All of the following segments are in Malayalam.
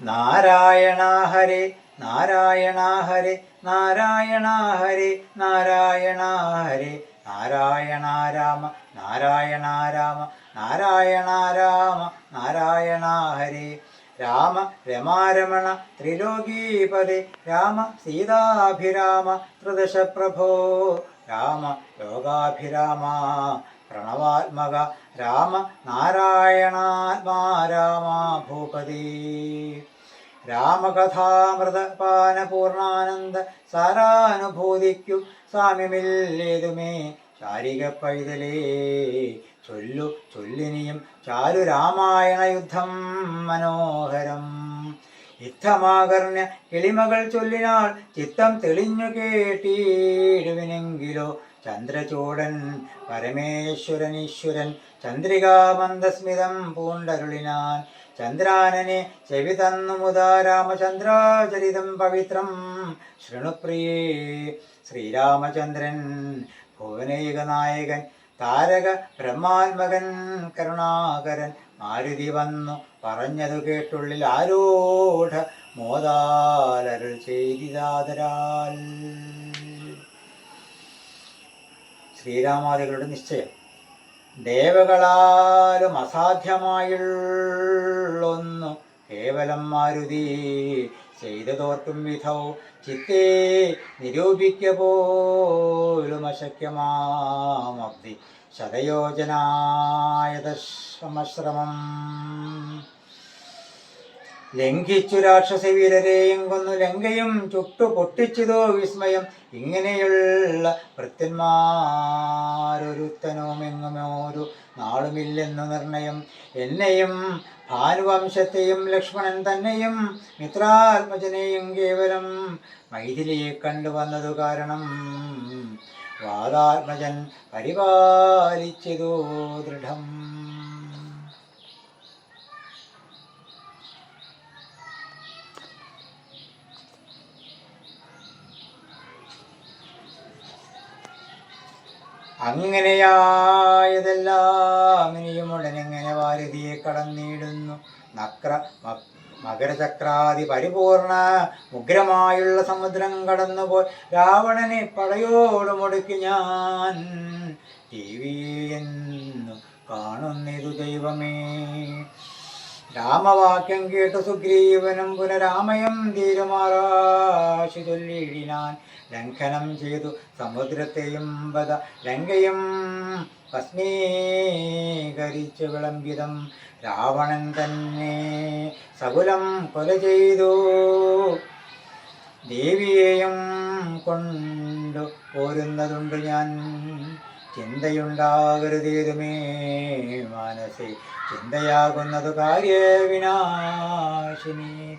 നാരായണ ഹരേ നാരായണ ഹരേ നാരായണ ഹരേ നാരായണ ഹരേ നാരായണ രാമ നാരായണ രാമ നാരായണ രാമ നാരായണ രാമ രമാരമണ ത്രിലോകീപദേ രാമ സീതാഭിരാമ ത്രിദശ പ്രഭോ രാമ ലോകാഭിരാമ പ്രണവാത്മക രാമ നാരായണാത്മാ രാമ ഭൂപതി രാമകഥാമൃതപാന പൂർണാനന്ദ സാരാനുഭൂതിക്കു സാമ്യമില്ലേതുമേ. ചാരിക പൈതലേ ചൊല്ലു ചൊല്ലിനിയും ചാരു രാമായണ യുദ്ധം മനോഹരം. യുദ്ധമാകർണ്യ കിളിമകൾ ചൊല്ലിനാൾ ചിത്തം തെളിഞ്ഞു കേട്ടിടുവിനെങ്കിലോ ചന്ദ്രചൂടൻ പരമേശ്വരനീശ്വരൻ ചന്ദ്രികാമന്ദസ്മിതം പൂണ്ടരുളിനാൻ. ചന്ദ്രാനനെ ചെവി തന്നു മുതാ രാമചന്ദ്രാചരിതം പവിത്രം. ശൃണുപ്രിയേ ശ്രീരാമചന്ദ്രൻ ഭുവനൈക നായകൻ താരക ബ്രഹ്മാത്മകൻ കരുണാകരൻ. മാരുതി വന്നു പറഞ്ഞതു കേട്ടുള്ളിൽ ആരൂഢ മോദാലരുൾ ചെയ്തിതാതരാൽ. ശ്രീരാമാദികളുടെ നിശ്ചയം. ദേവകളാലും അസാധ്യമായുള്ളൊന്നു കേവലം മാരുതി. ചെയ്തതോർക്കും വിധൗ ചിത്തേ നിരൂപിക്ക പോലും അശക്യമാമബ്ദി ശതയോജനായതശ്രമശ്രമം. ലംഘിച്ചു രാക്ഷസവീരരെയും കൊന്നു. ലങ്കയും ചുട്ടു പൊട്ടിച്ചതോ വിസ്മയം. ഇങ്ങനെയുള്ള ഭൃത്യന്മാരൊരുത്തനുമെങ്ങുമൊരു നാളുമില്ലെന്നു നിർണയം. എന്നെയും ഭാനുവംശത്തെയും ലക്ഷ്മണൻ തന്നെയും മിത്രാത്മജനെയും കേവലം മൈഥിലിയെ കണ്ടുവന്നതു കാരണം വാദാത്മജൻ പരിപാലിച്ചതോ ദൃഢം. അങ്ങനെയായതെല്ലാം ഇനിയും ഉടനെങ്ങനെ വാരതിയെ കടന്നിടുന്നു? നക്ര മകരചക്രാതി പരിപൂർണ ഉഗ്രമായുള്ള സമുദ്രം കടന്നുപോയി. രാവണനെ പടയോട് മുടുക്കി ഞാൻ എന്നു കാണുന്നിതു ദൈവമേ. രാമവാക്യം കേട്ടു സുഗ്രീവനും പുനരാമയം തീരുമാറാശി ചൊല്ലിയിടിനാൻ. ലംഘനം ചെയ്തു സമുദ്രത്തെയും വധ ലങ്കയും ഭസ്മീകരിച്ചു വിളംബിതം. രാവണൻ തന്നെ സകുലം കൊല ചെയ്തു. ദേവിയെയും കൊണ്ടു പോരുന്നതുണ്ട് ഞാൻ. ചിന്തയുണ്ടാകരുതേതുമേ മനസ്സേ ചിന്തയാകുന്നത് കാര്യവിനാശിനി.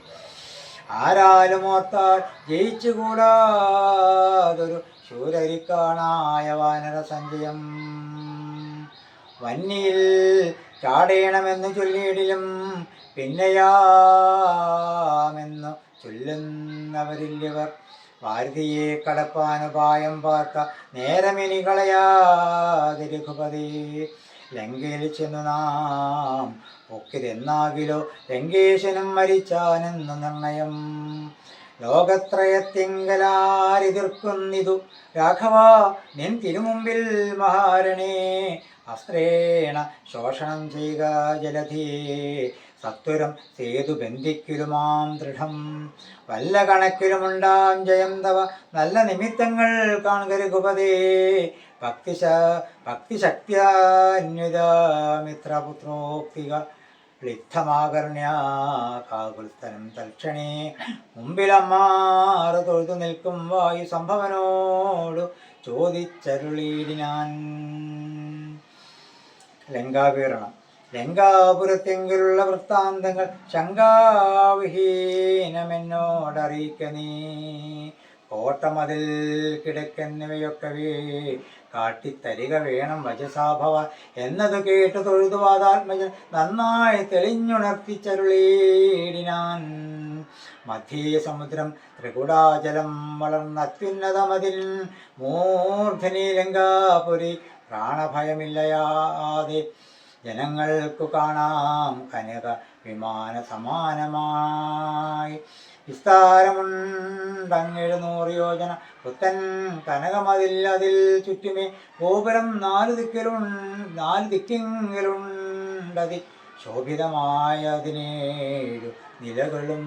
ആരാലും ഓർത്താൽ ജയിച്ചുകൂടാതൊരു ശൂരരിക്കാണായ വാനര സഞ്ചയം. വന്നിയിൽ ചാടേണമെന്ന് ചൊല്ലിയിടിലും പിന്നെയാമെന്നു ചൊല്ലുന്നവരില്ലവർ ഭാരതിയെ കടപ്പാനുപായം പാർക്ക. നേരമിനി കളയാതെ രഘുപതി. ലങ്കയിൽ ചെന്നു നാം പൊക്കിതെന്നാകിലോ? ലങ്കേശനും മരിച്ചാനെന്നു നിർണയം. ലോകത്രയത്തിങ്കലാരിതിർക്കുന്നിതു? രാഘവ നിൻ തിരുമുമ്പിൽ മഹാരണേ. അസ്ത്രേണ ശോഷണം ചെയ്യുക ജലധിയെ സത്വരം സേതു ബന്ധിക്കുരുമാം ദൃഢം. വല്ല കണക്കിലുമുണ്ടാം ജയം തവ. നല്ല നിമിത്തങ്ങൾ കാണുകരുകുപതേ. ഭക്തിശ ഭക്തിശക്തിയാന്യുത മിത്രപുത്രോക്തിക. ലിപ്തമാകർണ്യ കാകുൽത്തനം തൽക്ഷണേ. മുമ്പിലമ്മാറ് തൊഴുതു നിൽക്കും വായു സംഭവനോടു ചോദിച്ചരുളീടിനാൻ ലങ്കാവീരണം ലങ്കാപുരത്തെങ്കിലുള്ള വൃത്താന്തങ്ങൾ ശങ്കാവിഹീനമെന്നോടറിയിക്ക നീ. കോട്ടമതിൽ കിടക്കുന്നവയൊക്കവേ കാട്ടിത്തരിക വേണം വചസാഭവ. എന്നത് കേട്ട് തൊഴുതു വാതാത്മജൻ നന്നായി തെളിഞ്ഞുണർത്തിച്ചരുളീടിനാൻ. മധ്യേ സമുദ്രം ത്രികുടാചലം വളർന്ന അത്യുന്നതമതിൽ മൂർധനി ലങ്കാപുരി പ്രാണഭയമില്ലയാതെ ജനങ്ങൾക്കു കാണാം കനക വിമാന സമാനമായി. വിസ്താരമുണ്ടങ്ങെഴുന്നൂറ് യോജന. പുത്തൻ കനകമതിൽ അതിൽ ചുറ്റുമേ ഗോപുരം നാല് ദിക്കിലും നാല് ദിക്കിങ്കിലുണ്ടതി ശോഭിതമായതിനേഴു നിലകളും